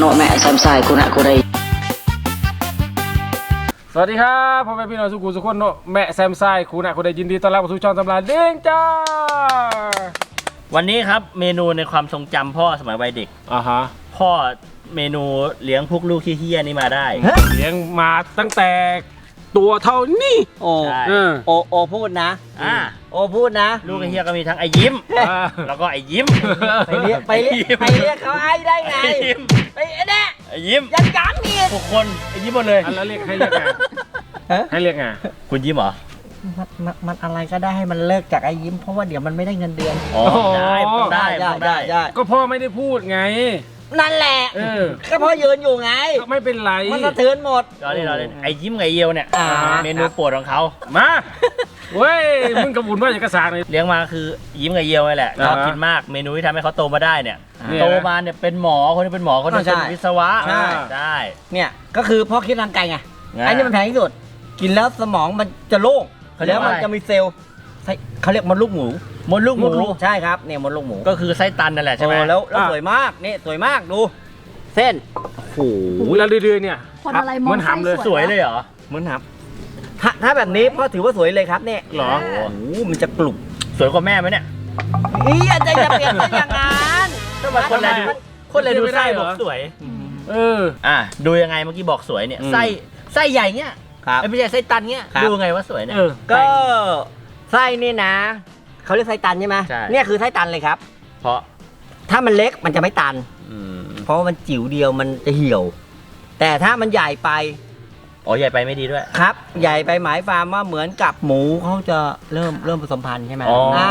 โนแม่แซมไซคุณะคุณใดสวัสดีครับพ่อแม่พี่น้องสุขุมสุขคนเนอะแม่แซมไซคูนะคุณได้ยินดีต้อนรับเข้าสู่ช่องตำราเด้งจ้าวันนี้ครับเมนูในความทรงจำพ่อสมัยวัยเด็ก อ่าฮะพ่อเมนูเลี้ยงพวกลูกขี้เฮี้ยนี่มาได้ เลี้ยงมาตั้งแต่ตัวเท่านี้โอ้ใช่เออโอโอพูดนะ อ่า โอพูดนะ ลูกขี้เฮี้ยก็มีทั้งไอ้ยิ้ม อ่า แล้วก็ไอ้ยิ้ม ไปเรียกไปเรียกไปเรียกเขาไอ้ได้ไง ไอ้ยิ้ม ไปไอ้เนี่ยไอ้ยิ้มยังย้ำอีกทุกคนไอ้ยิ้มหมดเลยอันแล้วเรียกให้เรียกไงฮะให้เรียกไงคุณยิ้มเหรอมันมันมันอะไรก็ได้ให้มันเลิกจากไอ้ยิ้ม เพราะว่าเดี๋ยวมันไม่ได้เงินเดือน อ๋อได้ต้องได้ต้องได้ได้ก็พ่อไม่ได้พูดไง นั่นแหละ เออก็เพราะยืนอยู่ไง ก็ไม่เป็นไรมันสะเทือนหมด รอเล่นรอเล่นไอ้ยิ้มกับไอ้เยียวเนี่ยอ่า เมนูโปรดของเขามา เว้ยมึงกระบุนว่าเอกสารเลย เลี้ยงมาคือยิ้มกับเยียวนี่แหละอ่าชอบกินมากเมนูที่ทำให้เขาโตมาได้เนี่ย เนี่ย โตมาเนี่ยเป็นหมอคนนี้เป็นหมอคนนี้ใช่เป็นวิศวะใช่ ได้ เนี่ยก็คือพ่อคิดร่างกายไงอ่าไอ้นี่มันแพงที่สุด กินแล้วสมองมันจะโล่งเขาเรียแล้กวว่า มันจะมีเซลล์ไส้เขาเรียกมดลูกหมูมดลูกหมูใช่ครับเนี่ยมดลูกหมูก็คือไส้ตันนั่นแหละใช่ไหม โอ้แล้วแล้วอะ สวยมากนี่สวยมากดู เส้นโอ้โหโอ้โหแล้วเรื่อยๆเนี่ยคนอะไรมองเหมือนหำเลยสวยเลยเหรอ เหมือนครับ ถ้าถ้าแบบนี้พ่อถือว่าสวยเลยครับเนี่ยเหรอ โอ้โหมันจะกลุ่มสวยกว่าแม่ไหมเนี่ยอีอย่าจะอย่าเปลี่ยนเป็นอย่างนั้นทำไมคนอะไรดูมันคนอะไรดูไม่ได้ไส้เหรบออกสวย เออ อะดูยังไงเมื่อกี้บอกสวยเนี่ยอืม ไส้ไส้ใหญ่เงี้ยครับ เอ้ยไม่ใช่ไส้ตันเงี้ยครับ ดูไงว่าสวยเนี่ย เออ ก็ไส้นี่นะ เขาเรียกไส้ตันใช่ไหมใช่ เนี่ยคือไส้ตันเลยครับ เพราะถ้ามันเล็กมันจะไม่ตัน อืมเพราะว่ามันจิ๋วเดียวมันจะเหี่ยว แต่ถ้ามันใหญ่ไป อ๋อใหญ่ไปไม่ดีด้วย ครับ ใหญ่ไปหมายความว่าเหมือนกับหมูเขาจะเริ่มเริ่มผสมพันธุ์ใช่ไหมอ๋ออ่ อ่า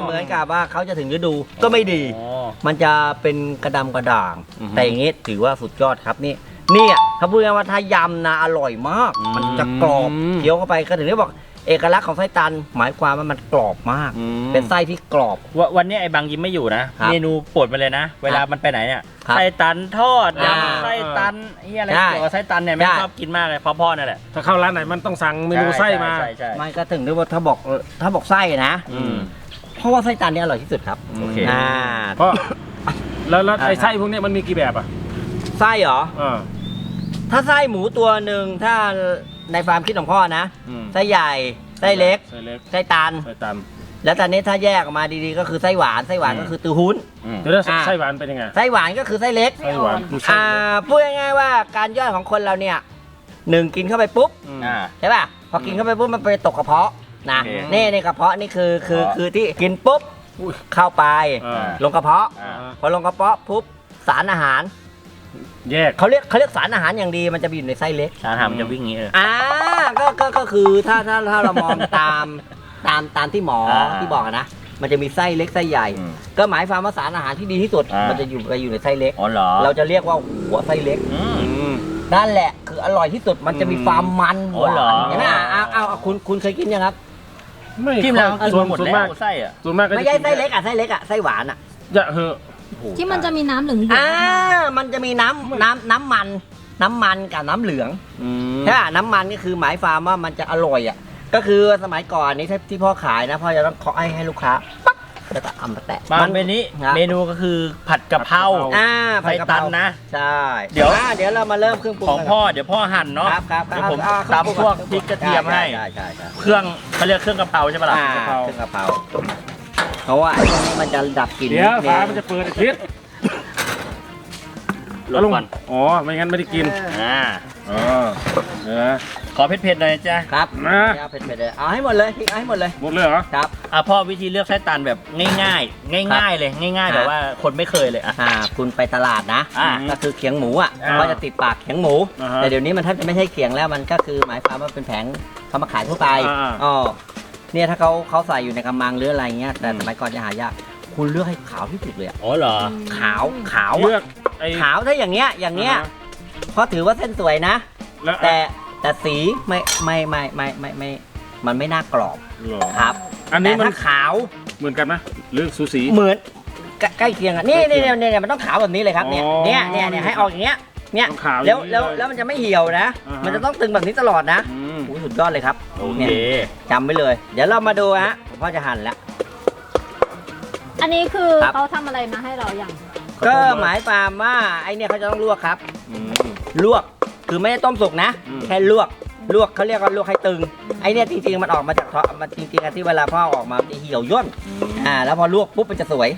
เหมือนกับว่าเขาจะถึงฤดูก็ไม่ดี อ๋อ มันจะเป็นกระดำกระด่าง อือฮึแต่อย่างงี้ถือว่าสุดยอดครับนี่เนี่ยถ้าพูดง่ายๆว่าถ้ายำนะอร่อยมาก อืม มันจะกรอบเคี้ยวเข้าไปก็ถึงได้บอกเอกลักษณ์ของไส้ตัน หมายความว่ามันกรอบมากเป็นไส้ที่กรอบ วะวันนี้ไอ้บางยิ้มไม่อยู่นะ ครับ เมนูโปรดมันเลยนะ เวลามันไปไหนเนี่ย ครับไส้ตันทอดอ่ายำไส้ตันไอ้อะไรใช่เกี่ยวกับไส้ตันเนี่ยแม่งใช่ ชอบกินมากเลยเพราะพ่อนั่นแหละถ้าเข้าร้านไหนมันต้องสั่งเมนูไส้มา ใช่ใช่ไม่ก็ถึงได้ว่าถ้าบอกถ้าบอกไส้นะอืม เพราะว่าไส้ตันเนี่ยอร่อยที่สุดครับโอเค อ่าเพราะแล้วแล้วอ่าไอ้ไส้พวกเนี้ยมันมีกี่แบบอะไส้เหรออ่าถ้าไส้หมูตัวหนึ่งถ้าในฟาร์มคิดของพ่อนะ อืมไส้ใหญ่ ไส้เล็ก ไส้เล็กไส้ตันไส้ตัน แล้วตอนนี้ถ้าแยกออกมาดีๆ ก็คือไส้หวานไส้หวานอืมก็คือตือหุ้น อืม เดี๋ยวแล้วอ่าไส้หวานเป็นยังไงไส้หวานก็คือไส้เล็ก ไส้หวานคือไส้อ่าพูดง่ายๆว่าการย่อยของคนเราเนี่ยหนึ่งกินเข้าไปปุ๊บอืม อ่า ใช่ป่ะพอกินเข้าไปปุ๊บมันไปตกกระเพาะนะโอเคนี่ในกระเพาะนี่คือคืออ๋อ คือที่กินปุ๊บอุ้ยเข้าไป อ่า ลงกระเพาะ อ่า พอลงกระเพาะปุ๊บสารอาหารแยก เขาเรียกเขาเรียกสารอาหารอย่างดีมันจะไปอยู่ในไส้เล็ก สารหามันจะวิ่งอย่างนี้เลยอ่าก็ก็ก็คือถ้าถ้าถ้าเรามองตาม ตามตามที่หมออ่าที่บอกอะนะ มันจะมีไส้เล็กไส้ใหญ่ อืมก็หมายความว่าสารอาหารที่ดีที่สุด อ่ามั มันจะอยู่ไปอยู่ในไส้เล็ก อ๋อเหรอเราจะเรียกว่าหัวไส้เล็ก อืมอืมนั่นแหละคืออร่อยที่สุดมันจะมีความมันหอ๋อเหรวาอนเห็นไหมอะเอาเอาเอาคุณคุณเคยกินยังครับ ไม่จิ้มแล้วกินส่วนหมดส่วนแล้มากวไส้อะส่วนมากก็ไม่จะใช่กินไส้เล็กอะไส้เล็กอะไส้หวานอะอย่าเหอะ ที่มันจะมีน้ำเหลืองๆอ่ามันจะมีน้ำน้ำน้ำมัน น้ำมันกับน้ำเหลืองอืมใช่ป่ะน้ำมันก็คือหมายความว่ามันจะอร่อยอะ ก็คือสมัยก่อนนี้ที่ที่พ่อขายนะพ่อจะต้องเคาะให้ให้ลูกค้าปั๊กแล้วก็เอามาแตะบางมันเมนี้ครับ เมนูก็คือผัดกะเพราอ่าไส้ตันนะ ใช่เดี๋ยว อ่าเดี๋ยวเรามาเริ่มเครื่องปรุงของกันพ่อเดี๋ยวพ่อหั่นเนาะครับครับเดี๋ยวผมอ่าตำพวกพริกกระเทียมให้ ใช่ใช่ใช่เครื่องเขาเรียกเครื่องกะเพราใช่ปะล่ะอ่าเครื่องกะเพราเพราะว่าไอ้พวกนี้มันจะดับกลิ่นเดี๋ยวนิฟ้านึงมันจะเปิดอาทิตย์ลดก่อนอ๋อ ไม่งั้นไม่ได้กินอ่า อ๋อเออ ขอเผ็ดๆหน่อยจ้ะครับมาเอาเผ็ดๆเลยเอาให้หมดเลยพริกเอาให้หมดเลยหมดเลยเหรอ ครับ อะพ่อวิธีเลือกไส้ตันแบบง่ายๆ ง่ายๆเลยง่ายๆครับแบบว่าคนไม่เคยเลยอะ อ่าคุณไปตลาดนะอ่าก็คือเขียงหมูอะอ่าก็จะติดปากเขียงหมู อ่าฮะแต่เดี๋ยวนี้มันแทบจะไม่ใช่เขียงแล้วมันก็คือหมายความว่าเป็นแผงเขามาขายทั่วไปอ่า อ๋อเนี่ยถ้าเขาเขาใส่อยู่ในกำมังหรืออะไรเงี้ยแต่อืมสมัยก่อนจะหายากคุณเลือกให้ขาวที่สุดเลยอะอ๋อเหรอ ขาวขาวเลืออะกไอ้ขาวถ้าอย่างเงี้ยอย่างเงี้ยเพราะถือว่าเส้นสวยนะ แล้วแต่ แต่สีไม่ไม่ไม่ไม่ไม่ไม่มันไม่น่ากรอบเหรอครับอันนี้แต่มันถ้าขาวเหมือนกันไหมหรือสูสี เหมือนใกล้ใกล้เคียงอะนี่นี่เนี่ยเนี่ยมันต้องขาวแบบนี้เลยครับเนี่ยอ๋อเนี่ยเนี่ยเนี่ยให้ออกอย่างเงี้ยเนี่ยต้องขาวแล้วอย่างนี้แล้วเลยแล้วมันจะไม่เหี่ยวนะ อ่าฮะ มันจะต้องตึงแบบนี้ตลอดนะอืมโอ้ยสุดยอดเลยครับโอเนี่เคยจำไว้เลย เดี๋ยวเรามาดูฮะผมพ่อจะหั่นแล้ว อันนี้คือครับ เขาทำอะไรมาให้เราอย่าง ก็หมายความว่าไอเนี่ยเขาจะต้องลวกครับ อืมลวก คือไม่ได้ต้มสุกนะ อืม แค่ลวก ลวกเขาเรียกว่าลวกให้ตึง ไอเนี่ยจริงๆมันออกมาจากท้องมันจริงๆอะที่เวลาพ่อออกมามันจะเหี่ยวย่น อ่า แล้วพอลวกปุ๊บมันจะสวย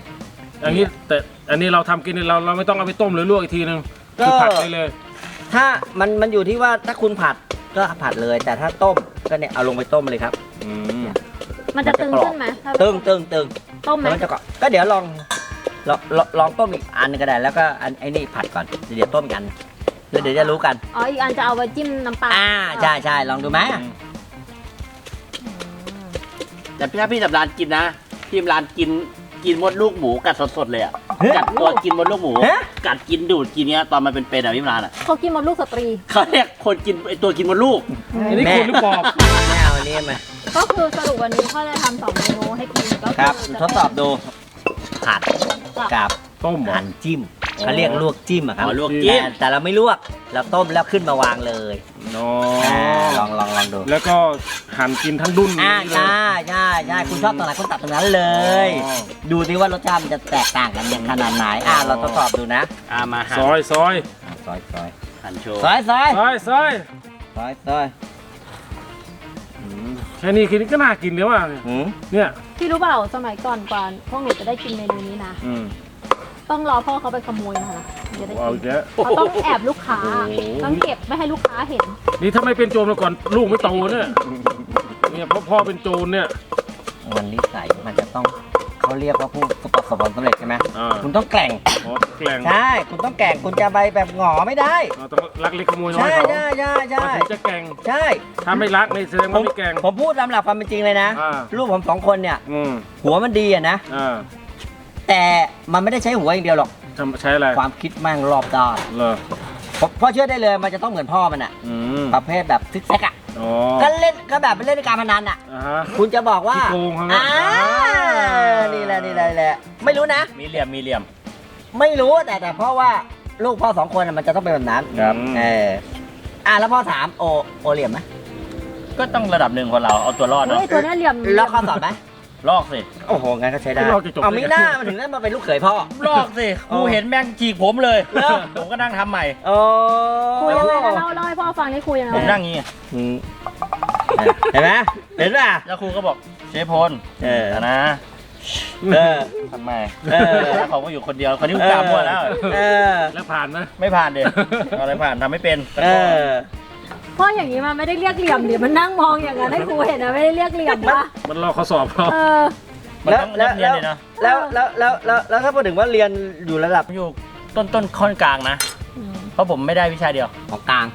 อันนี้แต่อันนี้เราทำกินนี่เราเราไม่ต้องเอาไปต้มหรือลวกอีกทีนึงก็ คือผัดได้เลย ถ้ามันมันอยู่ที่ว่าถ้าคุณผัดก็ผัดเลย แต่ถ้าต้มก็เนี่ยเอาลงไปต้มเลยครับอืมมันจะตึงขึ้นไหมถ้าตึงตึงตึงต้มไหมแล้วมันจะก็ก็เดี๋ยวลองลองลองลองต้มอีกอันหนึงก็ได้ แล้วก็อันไอ้นี่ผัดก่อน เดี๋ยวต้มอีกอัน แล้วเดี๋ยวจะรู้กัน อ๋ออีกอันจะเอาไว้จิ้มน้ำปลาอ่าใช่ใช่ลองดูไหมแต่พี่ถ้าพี่สำรานกินนะพี่สำรานกินกินมดลูกหมูกัดสดๆเลยอะกัดตัวกินมดลูกหมูกัดกินดูดกินเนี้ยตอนมันเป็นเป็นๆอะพี่สำรานอะเขากินหมดลูกสตรี เขาเรียกคนกินไอตัวกินมดลูก อันนี้คุณหรือปอบไม่เอาอันนี้มาก็คือสรุปวันนี้พ่อจะทำสองเมนูให้กินก็ครับ จะทดสอบดูผัดกับต้มเหรอ หั่นจิ้ม เขาเรียกลวกจิ้มอะครับอ๋อลวกจิ้ม แต่แต่เราไม่ลวก เราต้มแล้วขึ้นมาวางเลยอ๋ออ่าลองลองลองดู แล้วก็หั่นกินทั้งดุนอ่าเลยใช่ใช่ใช่คุณชอบตรงไหนคุณตัดตรงนั้นเลย อ๋อดูดิว่ารสชาติมันจะแตกต่างกันอย่างขนาดไหน อ่าเราทดสอบดูนะอ่ามาหั่ซนอยซอยอะซอยซอยหั่นโชว์ซอยซอยซอยซอยซอยซอยอืมแค่นี้คิดก็น่ากินแล้วอะหืมเนี่ยพี่รู้เปล่าสมัยก่อนก่อนพวกหนูจะได้กินเมนูนี้นะ อืม ต้องรอพ่อเขาไปขโมยมานะถึงจะได้เอากิอีนกแล้วเขาต้องแอบลูกค้าโอ้โหต้องเก็บไม่ให้ลูกค้าเห็น นี่ถ้าไม่เป็นโจรมาก่อนลูกไม่โตเนี่ยเนี่ยเพราะพ่อเป็นโจรเนี่ย มันนิสัยมันจะต้องเขาเรียกว่าผู้ประสบความสำเร็จใช่ไหมอ่า คุณต้องแกร่งอ๋อแกล้งใช่ คุณต้องแกร่ง คุณจะไปแบบหงอไม่ได้อ๋อต้องรักเล็กขโมยน้อยใช่เขาใช่ใช่ใช่มันถึงจะแกล้งใช่ ถ้าไม่รักนี่แสดงผว่ามไม่แกล้ง ผมพูดตามหลักความเป็นจริงเลยนะ อ่า ลูกผมสองคนเนี่ย อืมหัวมันดีอะนะ อ่า แต่มันไม่ได้ใช้หัวอย่างเดียวหรอก ทำใช้อะไรความคิดแม่งรอบด้านเหรอผมพ่อเชื่อได้เลยมันจะต้องเหมือนพ่อมันอะอืมประเภทแบบซิกแซกอะอ๋อก็เล่นก็แบบไปเล่นในการพนันอะอ่าฮะ คุณจะบอกว่าขี้โกงเขาเนี่ยอ่านี่แหละนี่แหละนี่แหละไม่รู้นะ มีเหลี่ยม มีเหลี่ยม ไม่รู้แต่แต่เพราะว่าลูกพ่อสองคนอะมันจะต้องเป็นแบบนั้นครับ เอออะแล้วพ่อถามโอโอเหลี่ยมไหมก็ต้องระดับหนึ่งคนเราเอาตัวรอดเนาะเฮ้ยตัวเนี้ยเหลี่ยมลอกข้อสอบไหม ลอกสิ โอ้โหงั้นก็ใช้ได้ลอกจะจบ เอาไม่น่ามันถึงได้มาเป็นลูกเขยพ่อ ลอกสิครูเห็นแม่งฉีกผมเลยผมก็นั่งทำใหม่ โอ้คุยยังไงนะเล่าเล่าให้พ่อฟังได้คุยยังไงผมนั่งงี้ อืมเห็นไหมเห็นป่ะ แล้วครูก็บอกเชฟพลเออ นะเออ ทำไมเออ แล้วเขาก็อยู่คนเดียวคนนี้กูกล้ามั่วแล้ว เออ แล้วผ่านไหมไม่ผ่านเด็เอาอะไรผ่านทำไม่เป็นเออ พ่ออย่างนี้มันไม่ได้เรียกเหลี่ยมเดี๋ยวมันนั่งมองอย่างนั้นให้ครูเห็นนะไม่ได้เรียกเหลี่ยมปะมันรอข้อสอบเขาเออ มันต้องแล้วเรียนเลยเนาะแล้วแล้วแล้วแล้วแล้วถ้าพูดถึงว่าเรียนอยู่ระดับผมอยู่ต้นต้นค่อนกลางนะ เพราะผมไม่ได้วิชาเดียว ของกลาง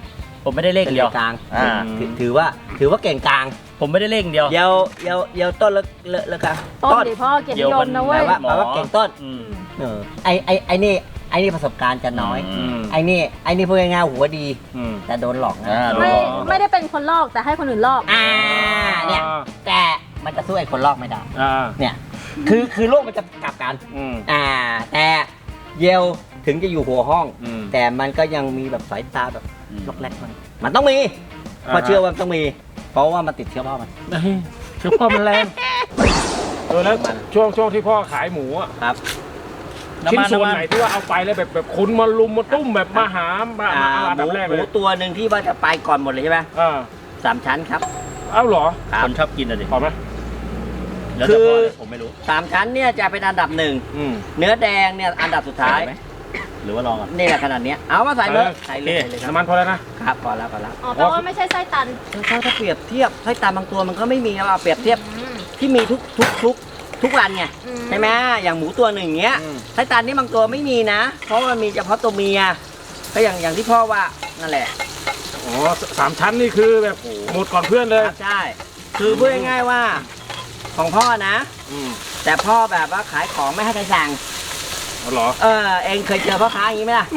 ผมไม่ได้เลขเดียว กลางอ่า ถือถือว่าถือว่าเก่งกลาง ผมไม่ได้เลขเดียว เยาวเยาวเยาวต้นแล้วแล้วแล้วกันต้นดิพ่อเกียรตินิยมนะเว้ย แปลว่าแปลว่าเก่งต้นอืม เออไอไอไอนี่ไอนี่ประสบการณ์จะน้อย อืม ไอนี่ไอนี่พูดง่ายๆหัวดี อืม แต่โดนหลอกนะอ่า ไม่ไม่ได้เป็นคนลอกแต่ให้คนอื่นลอก อ่าเนี่ยแต่มันจะสู้ไอคนลอกไม่ได้ อ่าเนี่ยคือคือโลกมันจะกลับกัน อืม อ่า แต่เยลถึงจะอยู่หัวห้อง อืมแต่มันก็ยังมีแบบสายตาแบบอืม ล็อกแรกมันมันต้องมีเพราะเชื่อว่ามันต้องมี เพราะว่ามันติดเชื้อพ่อมัน เฮ้ยคือพ่อมันแรงเออแล้วช่วงช่วงที่พ่อขายหมูอะครับ ชิ้นน้ำมันส่วนน้ำมัน ไหนที่ว่าเอาไปแล้วแบบแบบคนมาลุมมาตุ้มแบบมาหามาอ่ามาเอาอันหดัมูบแรกหเลมูยตัวหนึ่งที่ว่าจะไปก่อนหมดเลยใช่ไหมอ่าสามชั้นครับ เอ้าเหรอครับคนชอบกินอะดิพอไหมแล้วแต่คือพ่อเนี่ยผมไม่รู้สามชั้นเนี่ยจะเป็นอันดับหนึ่งอืม เนื้อแดงเนี่ยอันดับสุดท้าย ไหมหรือว่าลองก่อนนี่แหละขนาดเนี้ยเอามาใส่เลยเออ ใส่เลยโอเค ใส่เลยครับน้ำมันพอแล้วนะ ครับพอแล้วพอแล้วอ๋อแปลว่าไม่ใช่ไส้ตันถ้าถ้าเปรียบเทียบไส้ตาบางตัวมันก็ไม่มีครับเอาเปรียบเทียบที่มีทุกทุกทุก ทุกวันไงอืม ใช่ไหมอย่างหมูตัวหนึ่งเงี้ยอืมไส้ตันนี่บางตัวไม่มีนะ เพราะมันมีเฉพาะตัวเมีย ก็อย่างอย่างที่พ่อว่านั่นแหละอ๋อสามชั้นนี่คือแบบหมดก่อนเพื่อนเลย ครับใช่ คือพูดง่ายๆว่า ของพ่อนะ อืมแต่พ่อแบบว่าขายของไม่ให้ใครสั่ง เอาเหรอ เออเองเคยเจอพ่อค้าอย่างนี้ไหมล่ะ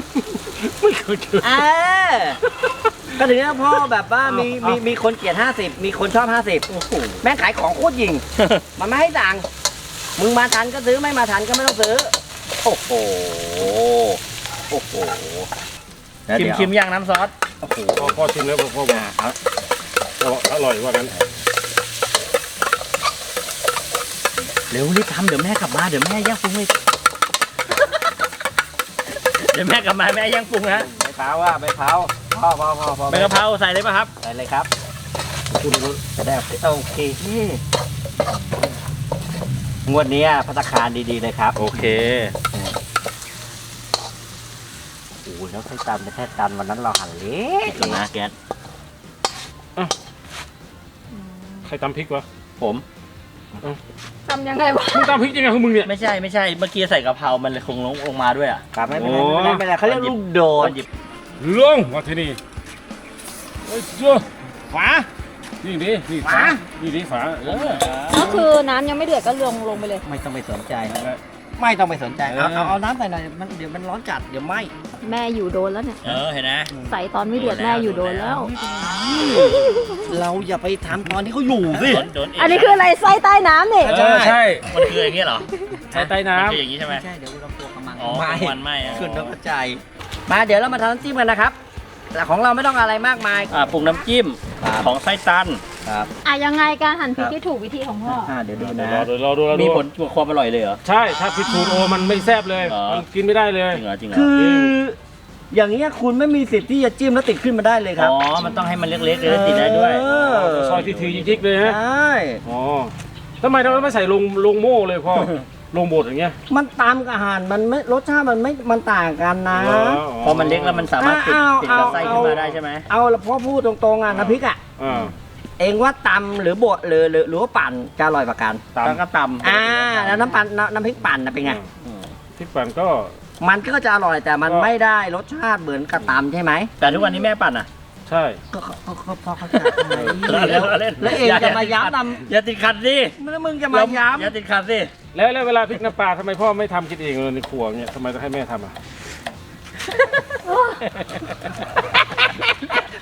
ไม่เคยเจอ เออ ก็ถึงว่าพ่อแบบว่ามีเอามีมีมีคนเกลียด50 มีคนชอบ50โอ้โหแม่งขายของโคตรยิง มันไม่ให้สั่ง มึงมาทันก็ซื้อไม่มาทันก็ไม่ต้องซื้อ โอ้โห โอ้โหชิมชิมย่างน้ำซอส โอ้โหพอพอชิมแล้วพอพอบอกเอาอร่อยว่ากันเร็วรีบทำเดี๋ยวแม่กลับมาเดี๋ยวแม่ย่างฟุ้งเลยดี๋ยวแม่กลับมาแม่ยังปรุงนะใบเผาอะใบเผาพ่อพ่อพ่อพ่อใบกะเพราใส่เลยป่ะครับใส่เลยครับจะได้โอเค งวดนี้พัตตาคารดีๆเลยครับโอเคโอ้ยแล้วไส้ตันไปแค่ตันวันนั้นเราหั่นเล็กก่อนนะแก๊สใครตำพริกวะผมทำยังไงวะมึงตำพริกยังไงของมึงเนี่ย ไม่ใช่ไม่ใช่เมื่อกี้ใส่กะเพรา มันเลยคงลงลงมาด้วยอะครับไม่เป็นไรโอ้ไม่เป็นไรไม่เป็นไรเขาเรียกลูกโดดหยิบลงมาที่นี่เอ้ยเจ้าฝา นี่ดินี่ฝานี่ดิฝาเออก็คือน้ำยังไม่เดือดก็ลงลงไปเลย ไม่ต้องไปสนใจ ไม่ต้องไปสนใจ เอาเออเอาเอาน้ำใส่หน่อยมันเดี๋ยวมันร้อนจัดเดี๋ยวไหมแม่อยู่โดนแล้วเนี่ย เออเห็นนะใส่ตอนไม่เดือดแม่อยู่โดนแล้ว เราอย่าไปทำตอนที่เขาอยู่สิ โดนโดนเงอันนี้คืออะไรไส้ใต้น้ำนี่เออใช่มันคืออย่างเงี้ยเหรอใช้ใต้น้มันคืออย่างงี้ใช่ไหมไม่ใช่เดี๋ยวเราตัวกำลังอ๋อไม่ มันไหม้อะ ขึ้นต้องกระจายมาเดี๋ยวเรามาทำน้ำจิ้มกันนะครับ แต่ของเราไม่ต้องอะไรมากมาย อ่าปรุงน้ำจิ้มครับ ของไส้ตันครับอะยังไงการหั่นพริกที่ถูกวิธีของพ่อ อ่าเดี๋ยวดูำนะรอดูรอดูรอดูมีผลความอร่อยเลยเหรอ ใช่ถ้าผิดสูตรโอมันไม่แซ่บเลยอ๋อมันกินไม่ได้เลย จริงเหรอจริงเหรอคืออย่างเงี้ยคุณไม่มีสิทธิ์ที่จะจิ้มแล้วติดขึ้นมาได้เลยครับ อ๋อมันต้องให้มันเล็กๆเลยแล้วติดได้ด้วยเออ ซอยทีทียิกๆเลยฮะใช่อ๋อทำไมเราไม่ใส่ลงลงโม่เลยพ่อ ลงบดอย่างเงี้ย มันตามกับอาหารมันไม่รสชาติมันไม่มันต่างกันนะพอมันเล็กแล้วมันสามารถติดเอาติดกับเอาไส้เอาขึ้นมาได้ใช่ไหมเอาละพ่อพูดตรงๆอะน้ำพริกอะ อ่า เองว่าตำหรือบดหรือหรือหรือว่าปั่นจะอร่อยกว่ากันตามแล้วก็ตำอ่าแล้วน้ำปั่นน้ำน้ำพริกปั่นน่ะเป็นไงอืมที่ปั่นก็ มันก็จะอร่อยแต่มันก็ ไม่ได้รสชาติเหมือนกับตำใช่ไหมแต่ทุกวันนี้แม่ปั่นอะใช่ ก็ก็ก็ก็พอเข้าใจเล่นแล้วเล่นแล้วเองจะมาย้ำตอย่าติดขัดสิำแล้วมึงจะมาย้อย่าติดขัดสิ แล้วแล้วเวลาพริกน้ำปลาทำไมพ่อไม่ทำกินเองเลยในครัวเนี่ยทำไมต้องให้แม่ทำอะำ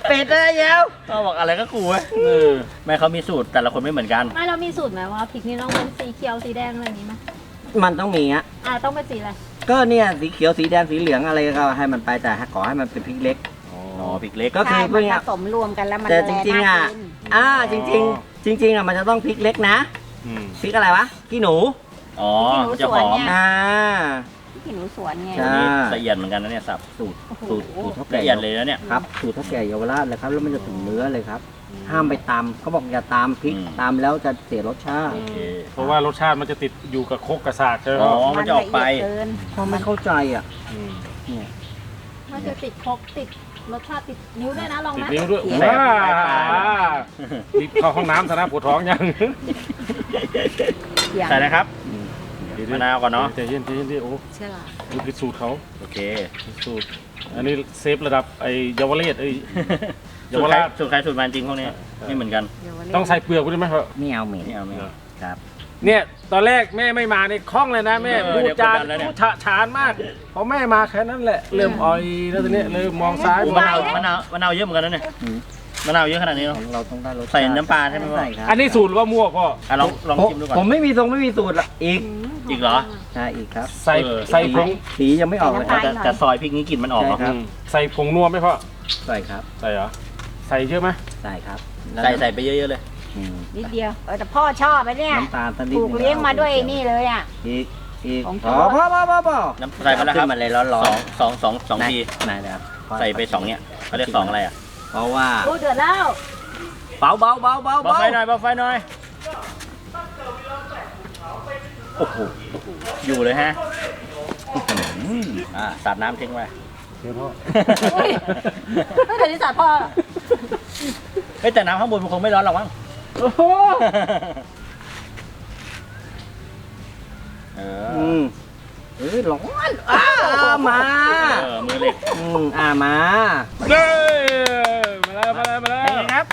เป็ดได้แล้วก็บอกอะไรก็กูเว้ยเออแม่เขามีสูตรแต่ละคนไม่เหมือนกัน ไม่เรามีสูตรไหมว่าพริกนี่ต้องเป็นสีเขียวสีแดงอะไรอย่างนี้ไหมมันต้องมีอะอะต้องเป็นสีอะไรก็เนี่ยสีเขียวสีแดงสีเหลืองอะไรก็ให้มันไปแต่ขอให้มันเป็นพริกเล็กอ๋ออ๋อพริกเล็กก็คือใช่เพื่มัอนผเนี่ยสมรวมกันแล้วมันแต่แลจริงๆน่าอะกินอ่าจริง ๆ จริง ๆอะมันจะต้องพริกเล็กนะอืมพริกอะไรวะขี้หนู อ๋อจะหอมอ่าที่หนูสวนไง ใช่นี่ละเอียดเหมือนกันนะเนี่ยสับสูตรสูตรสูตรเท่าละแก่เอียดเลยนะเนี่ย ครับสูตรเท่าแก่เยาวราชเลยครับ แล้วมันจะถึงเนื้อเลยครับ ห้ามไปตำเขาบอกอย่าตำพริกอืมตำแล้วจะเสียรสชาติโอเคเพราะว่ารสชาติมันจะติดอยู่กับโคกกระสากใช่ไหมอ๋อพ่อมันจะออกไป ละเยดเกินพ่อไม่เข้าใจอะมเนี่ย มันจะติดครกติดรสชาติติดนิ้วด้วยนะลองติดนะนิ้วด้วยแสบว้าปลายปลาย รีบเข้าห้องน้ำซะนะปวดท้องยัง เสียงใส่นะครับ มะนาวก่อนเนาะใจเย็นใจเย็นดิโอ้เชื่อละนี่คือสูตรเขาโอเคสูตรอันนี้เซฟระดับไอ้เยาวราชไอ้เยาสูวตรใครราช สูตรใครสูตรมันจริงพวกนี้ไม่เหมือนกันเดี๋ยววันนี้ต้องใส่เปลือกด้วยไหมครับ ไม่เอาเหม็นไม่เอาไม่เอาครับ เนี่ยตอนแรกแม่ไม่มาในคล่องเลยนะแม่เออพูดเดี๋ยวจากดดันแล้วเนี่ย พูดฉะฉานมากพอแม่มาแค่นั้นแหละเริ่มอ่อยแล้วทีนี้เริ่มมองซ้ายโอ้มมะองนาวขวามะนาวมะนาวเยอะเหมือนกันนะเนี่ยอื มมะนาวเยอะขนาดนี้ขเนาะองเราต้องได้รสชาติใส่น้ำปลาใช่ไหมพ่อใส่ครับอันนี้สูตรหรือว่ามั่วพ่อ อะลองลองผมชิมดูก่ผอนมไม่มีทรงไม่มีสูตรละอีกอีกเหรอ ใช่อีกครับใส่เออ ใส่ผงสียังไม่ออกเลยครับแต่แต่ซอยพริกนี้กลิ่นมันออกเหรอ ใช่ครับ อืมใส่ผงนัวไหมพ่อ ใส่ครับใส่เหรอ ใส่เยอะไหมใส่ครับใส่ใส่ไปเยอะๆเลย อืมนิดเดียวเออแต่พ่อชอบไปเนี่ยน้ำตาลสักนิดถูกหนึ่เลี้ยงมาด้วยนี่เลยอะ อีกอีกของอ๋อโปรดพ่อพ่อพ่อพ่อน้ำใส่ไปแล้วครับขึ้นมาเลยร้อนสร้ออนงสองสองสองที ไหนนะครับใส่ไปสองเนี่ยเขาเรียกสองอะไรอะ เพราะว่าอู้เดือดแล้วเบาเบาเบาเบาเบาไฟหน่อยเบาไฟหน่อยโอ้โหอยู่เลยฮะอ่าสาดน้ำทิ้งไว้เดี๋ยวพ่ออุ้ยไม่เดี๋ยวนี้สาดพ่อเฮ้ยแต่น้ำข้างบนมันคงไม่ร้อนหรอกมั้งโอ้โหเออือมเอ้ยร้อนอ้ามาเออมือเหล็กอืมอ่ามาเย้มาแล้วมาแล้วมาแล้วเป็นไงครับ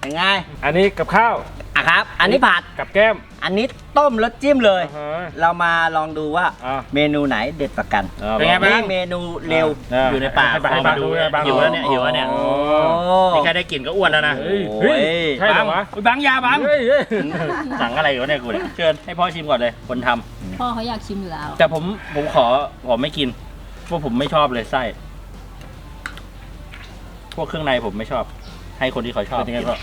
เป็นไงอันนี้กับข้าวอะครับ อันนี้ผัดกับแก้ม อันนี้ต้มแล้วจิ้มเลยอ่าฮะเรามาลองดูว่าอ่าเมนูไหนเด็ดกว่ากันอ่าเป็นไงบ้างนี่เมนูเร็วอยู่ในป่าให้บางให้บางดูดูให้บางหิวแล้วเนี่ยหิวแล้วเนี่ยโอ้นี่แค่ได้กลิ่นก็อ้วนแล้วนะเฮ้ยเฮ้ยใช่เหรอวะอุ๊ยบังยาบังเฮ้ยเฮ้ยสั่งอะไรอยู่วะเนี่ยกูเนี่ยเชิญให้พ่อชิมก่อนเลยคนทำพ่อเขาอยากชิมอยู่แล้ว แต่ผมผมขอผมไม่กินเพราะผมไม่ชอบเลยไส้ พวกเครื่องในผมไม่ชอบ ให้คนที่เขาชอบเป็นยังไงพ่อ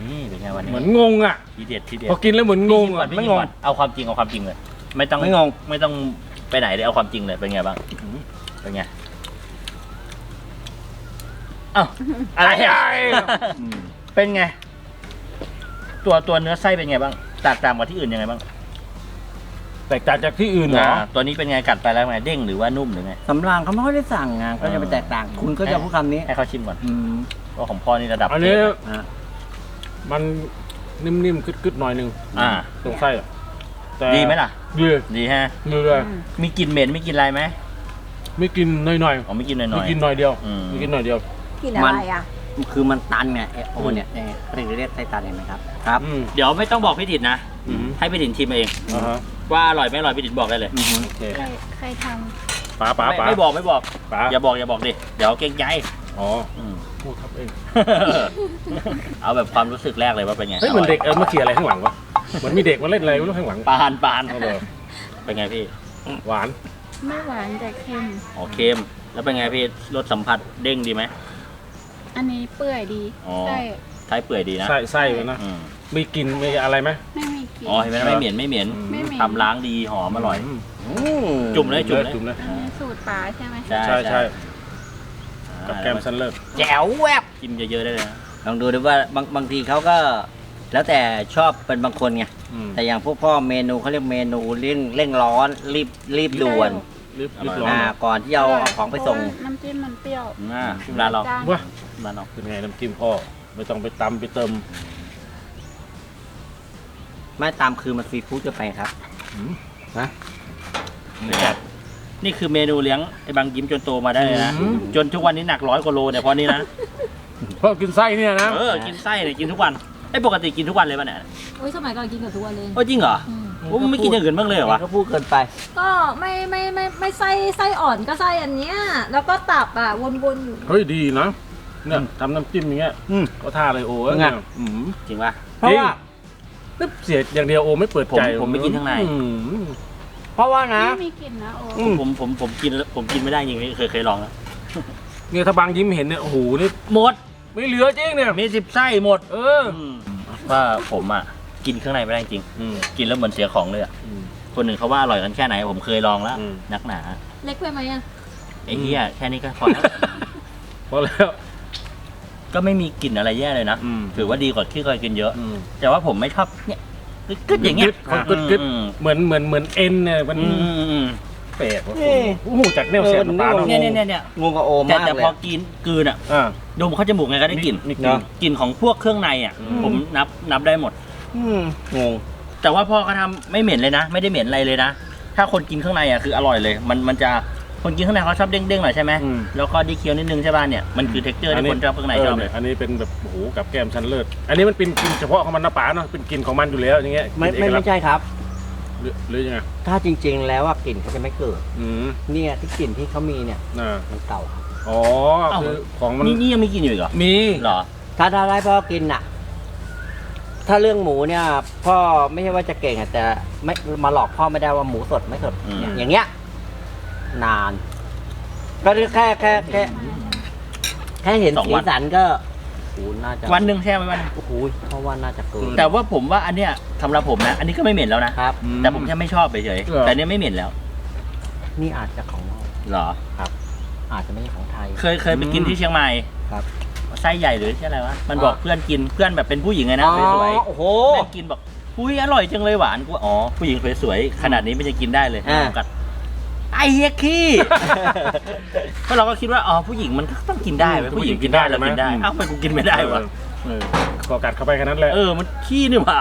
นี่เป็นไงวันนี้เหมือนงงอะทีเด็ดทีเด็ดพอกินแล้วเหมือนงงพี่อะชิไม่ก่งอนงเอาความจริงเอาความจริงเลย ไม่ต้องไม่งงไม่ต้องไปไหนเลยเอาความจริงเลยเป็นไงบ้างเป็นไงเอ้าอะไรอะอืมเป็นไง ตัวตัวเนื้อไส้เป็นไงบ้างแตกต่างกว่าที่อื่นยังไงบ้าง แตกต่างจากที่อื่นเหรออ่าตัวนี้เป็นไงกัดไปแล้วไงเด้งหรือว่านุ่มหรือไง สำรางเขาไม่ค่อยได้สั่งไงก็จะไปแตกต่าง คุณก็จะพูดคำนี้ให้เขาชิมก่อนอืมว่าของพ่อนี่ระดับอันนี้เทพอะมันนิ่มๆกึดๆหน่อยหนึงอ่า ตรงไส้อะแต่ดีไหมล่ะ ดีดีฮะ ดีเลยมีกลิ่นเหม็นไม่กินอะไรไหมไม่กินหน่อยอ๋อไม่กินหน่อยๆหน่ไม่อยกินหน่อยเดียวอืม ไม่กินหน่อยเดียว กินอะไรอะ คือมันตันไงไอโอเนี่ยเอ่อเรียกเรียกไส้ตันเห็นไหมครับ ครับ อืมเดี๋ยวไม่ต้องบอกพี่ถิ่นนะ อืมให้พี่ถิ่นชิมเอง อ่าฮะ ว่าอร่อยไม่อร่อยพี่ถิ่นบอกได้เลยอือฮึโอเคเคยเคยทป๋าป๋าไม่ป๋าไม่บอกไม่บอก ป๋าอย่าบอกอย่าบอกดิ เดี๋ยวเกรงใจอ๋ออืม พูดครับเองเอาแบบความรู้สึกแรกเลยว่าเป็นไงเฮ้ยเหมือนเด็กเออมาเขียนอะไรข้างหลังวะเหมือนมีเด็กมาเล่นอะไรไม่รู้ข้างหลังปานปานเอาเลยเป็นไงพี่หวานำไม่หวานแต่เค็ม อ๋อเค็มแล้วเป็นไงพี่รสสัมผัสเด้งดีไหม อันนี้เปื่อยดีอ๋อ ใช่ท้ายเปื่อยดีนะไส้ไส้มันนะอืม มีกลิ่นมีอะไรไหมไม่มีกลิ่นอ๋อเห็นไหมไม่เหม็นไม่เหม็นอืมไม่เหม็นทำล้างดีหอมอร่อยมอืมจุ่มเลยจุ่มเลยจุ่มเลยอันนี้สูตรป๋าใช่ไหมใช่ใช่ใช่อ่ากับแก้มซันเลิศแจ๋วแวบจิ้มเยอะๆได้เลยนะลองดูดูว่าบางบางทีเขาก็ แล้วแต่ชอบเป็นบางคนไงอืมแต่อย่างพวกพ่อเมนูเขาเรียกเมนูเร่งเร่งร้อนรีบรีบด่วนรีบรีบร้อนอ่านะก่อนที่จะเอาของไปส่งเพราะว่าน้ำจิ้มมันเปรี้ยวอ่าชิมร้านเราจ้ว้าร้านเราเป็นไงน้ำจิ้มพ่อไม่ต้องไปตำไปเติม ไม่ตามคือมันซีฟู้ดจะไปครับอืมนะนี่ครับนี่คือเมนูเลี้ยงไอ้บางยิ้มจนโตมาได้เลยนะอืม จนทุกวันนี้หนักร้อยกว่าโลเนี่ยเพราะนี่นะพ่อกินไส้เนี่ยนะ เออกินไส้เนี่ยกินทุกวันไอ้ยปกติกินทุกวันเลยป่ะเนี่ยอุ้ยสมัยก่อนกินกับทุกวันเลย โอ้จริงเหรออืมโอ้มึงไม่กินอย่างอื่นบ้างเลยเหรอวะก็พูดเกินไป ก็ไม่ไม่ไม่ไม่ไส้ไส้อ่อนก็ไส้อันเนี้ย แล้วก็ตับอะวนๆอยู่ เฮ้ยดีนะเนี่ยทำน้ำจิ้มอย่างเงี้ยอืม ก็ท่าเลยโอ้เป็นไง เนี่ย อืมจริงป่ะเพราะว่า นึกเสียอย่างเดียวโอไม่เปิดใจผมผมไม่กินข้างใน อืมเพราะว่านะ ไม่มีกลิ่นนะโอ้อืม ผมผมผมกินแล้วผมกินไม่ได้จริงๆเคยเคยลองแล้วเนี่ยถ้าบางยิ้มเห็นเนี่ยโอ้โหนี่หมดไม่เหลือจริงเนี่ยมีสิบไส้หมด เออว่าผมอะกินข้างในไม่ได้จริง อืมกินแล้วเหมือนเสียของเลยอะอืม คนหนึ่งเขาว่าอร่อยกันแค่ไหน ผมเคยลองแล้วอืม นักหนาเล็กไปไหมอะไอ้เหี้ยแค่นี้ก็พอแล้ว พอแล้ว ก็ไม่มีกลิ่นอะไรแย่เลยนะ อืม ถือว่าดีกว่าที่เคยกินเยอะ อืม แต่ว่าผมไม่ชอบเนี่ยกึดๆอย่างเงี้ยคนกึดกึดอืมเหมือนเหมือนเหมือนเอ็นเนี่ยมันอืมอืมอืมแปลกว่ะเอ๊ะ โอ้โหจากแนวเสียบน้ำตาลเออเนี่ยเนี่ยเนี่ยเนี่ยงงกับโอแต่มากแต่เลยพอกินกลืนอะ อ่า ดมเข้าจมูกไงก็ได้กลิ่นมีกเนลิ่นอะกลิ่นของพวกเครื่องในอะ อืม ผมนับนับได้หมด อืมงง แต่ว่าพ่อเขาทำไม่เหม็นเลยนะ ไม่ได้เหม็นอะไรเลยนะ ถ้าคนกินข้างในอะคืออร่อยเลย มันมันจะ คนกินข้างในเขาชอบเด้งๆหน่อยใช่ไหมอืม แล้วก็ดีเคี้ยวนิดนึงใช่ป่ะเนี่ยมันคือเท็กเจอร์ที่คนชอบข้างในชอบเลย อันนี้เป็นแบบโอ้โหกับแก้มชั้นเลิศอันนี้มันเป็นกลิ่นเฉพาะของมันนะป๋าเนาะเป็นกลิ่นของมันอยู่แล้วอย่างเงี้ยไม่กลิ่นไม่เอกลัไม่กษณ์ใช่ครับ หรือหรือยังไงถ้าจริง ๆ แล้วว่ากลิ่นเขาจะไม่เกิด อืมเนี่ยที่กลิ่นที่เขามีเนี่ยอ่ามันเก่าครับอ๋อคือของมันนี่นี่ยังมีกินอยู่อีกเหรอมีเหรอ ถ้าถ้าได้พ่อกินน่ะ ถ้าเรื่องหมูเนี่ย พ่อไม่ใช่ว่าจะเก่งอะแต่ไม่มาหลอกพ่อไม่ได้ว่าหมูสดไม่สดอืม อย่างเงี้ย นาน ก็แค่แค่แค่แค่เห็นสีสันก็โอ้โหน่าจะวันหนึ่งแช่ไว้วันหนึ่งโอ้โหเพราะว่าน่าจะเกินแต่ว่าผมว่าอันเนี้ยสำหรับผมนะ อันนี้ก็ไม่เหม็นแล้วนะครับอืแต่ผมแค่ไม่ชอบเฉยเหรอ ๆแต่อันเนี้ยไม่เหม็นแล้วนี่อาจจะของนอกเหรอ อาจจะไม่ใช่ของไทย เคยเคยไปกินที่เชียงใหม่ครับ ไส้ใหญ่หรือใช่อะไรวะมันบอกเพื่อนกินเพื่อนแบบเป็นผู้หญิงไงนะสวยโอ้โห ๆแม่งกินบอกอุ้ยอร่อยจังเลยหวานกูว่าอ๋อผู้หญิงสวยๆขนาดนี้ไม่จะกินได้เลยอ่า กัดไอ้เหี้ยขี้ เพราะเราก็คิดว่าอ๋อผู้หญิงมันก็ต้องกินได้เว้ยผู้หญิงกินได้เรากินได้เอ้าทำไมกูกินไม่ได้วะเออก็กัดเข้าไปแค่นั้นแหละ เออมันขี้นี่หว่า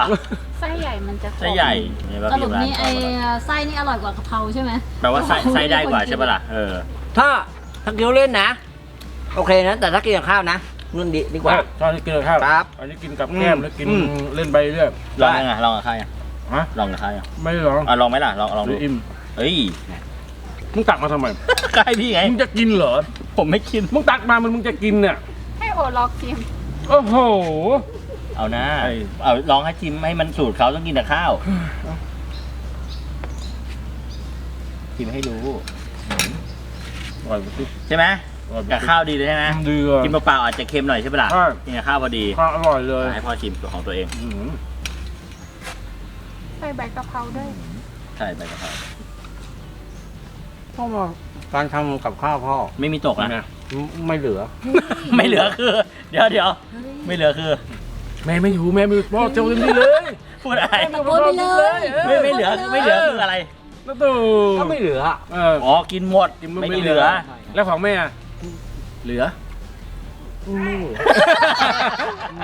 ไส้ใหญ่มันจะขมไส้ใหญ่เห็นปะสรุปพี่นี่ไอ้ร้านไส้นี่อร่อยกว่ากะเพราใช่ไหมแปลว่าไส้ไส้ได้กว่าใช่ปะล่ะเออ ถ้าถ้าเกี๊ยวเล่นนะ โอเคนะ แต่ถ้ากินกับข้าวนะนุ่นดีดีกว่าชอบที่กินกับข้าวครับอันนี้กินกับแก้มอืมแล้วกินอืม เล่นไปเรื่อยลองยังไงลองกับข้าวยังฮะลองกับข้าวยังไม่ลองอะลองไหมล่ะลองลองหรืดูออิ่มเฮ้ย มึงตักมาทำไมก็ให้พี่ไง มึงจะกินเหรอ ผมไม่กิน มึงตักมามันมึงจะกินเนี่ยให้โอลอกชิมโอ้โห เอานะไอ้ เอาลองให้ชิมให้มันสูตรเขาต้องกินแต่ข้าวชิมให้ดูอร่อยสิ ใช่ไหมอร่อย กับข้าวดีเลยใช่ไหมดีอะกินเปล่าๆอาจจะเค็มหน่อยใช่ปะล่ะใช่ กินกับข้าวพอดีข้าวอร่อยเลยให้พ่อชิมตัวของตัวเอง อืมใส่ใบกะเพราด้วย ใช่ไปกับข้าวพ่ อว่าการทำกับข้าวพ่อไม่มีตกนะ นะไม่เหลือ ไม่เหลือคือ เดี๋ยวเดี๋ยวไม่เหลือคือ แม่ไม่อยู่แม่ไม่อยู่พ่อเจ้าเต็มที่เลยพูดอะไร ตะโกนไปเลย ไม่ไม่เหลือไม่เหลือคืออะไร แล้วตู่ก็ไม่เหลือเออ อ๋อ กินหมด กินไม่เหลือ แล้วของแม่อะเหลือ ไม่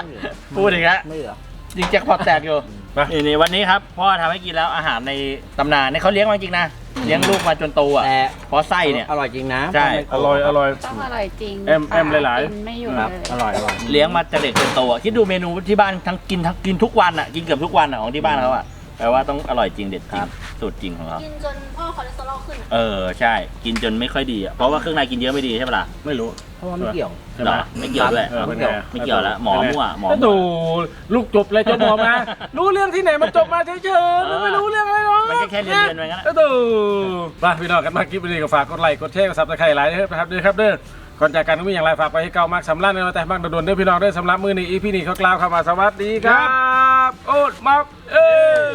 เหลือ พูดอีกแล้วไม่เหลือ ยิงแจ็คพอตแตกอยู่ ไปนี่นี่วันนี้ครับพ่อทำให้กินแล้วอาหารในตำนานเนี่ยเขาเลี้ยงมาจริงนะเลี้ยงลูกมาจนโตอะแต่เพราะไส้เนี่ย อร่อยจริงนะใช่ อร่อยอร่อย ต้องอร่อยจริงแอมแอมหลายๆ กินไม่อยู่ครับเลยอร่อยอร่อยเลี้ยงมาจากเด็กจนโตอะคิดดูเมนูที่บ้านทั้งกินทั้งกินทุกวันอะกินเกือบทุกวันอะของที่บ้านเขาอะแปลว่าต้องอร่อยจริงเด็ดจริงสูตรจริงของเขากินจนพ่อคอเลสเตอรอลขึ้นอะเออใช่ กินจนไม่ค่อยดีอะเพราะว่าเครื่องในกินเยอะไม่ดีใช่ปะล่ะไม่รู้เพ ราะว่าไม่เกี่ยว ใช่เหไหรม อไม่เกี่ยวด้วย เออไม่เกี่ยวเป็นไงไม่เกี่ยวแล้วหมอมั่วหมอแล้วมั่ตู่วลูกจบเลยจบหมอมา รู้เรื่องที่ไหนมันจบมาเฉยเออๆไม่รู้เรื่องอะไรหรอกมันก็แค่เรียนๆไปงั้นอะแล้วตู่ไปพี่น้องกันมาคลิปนี้ก็ฝากกดไลค์กดแชร์กดซับสไครต์ไลค์นะครับด้วยครับเด้อก่อนจากกันก็มีอย่างไรฝากไปให้เก่ามากสำลักในแต่บ้างโดนๆเด้อพี่น้องเด้อสำหรับมือนี้อีพี่นี่เขากล่าวคำว่าสวัสดีครับ โอ๊ตมับเออ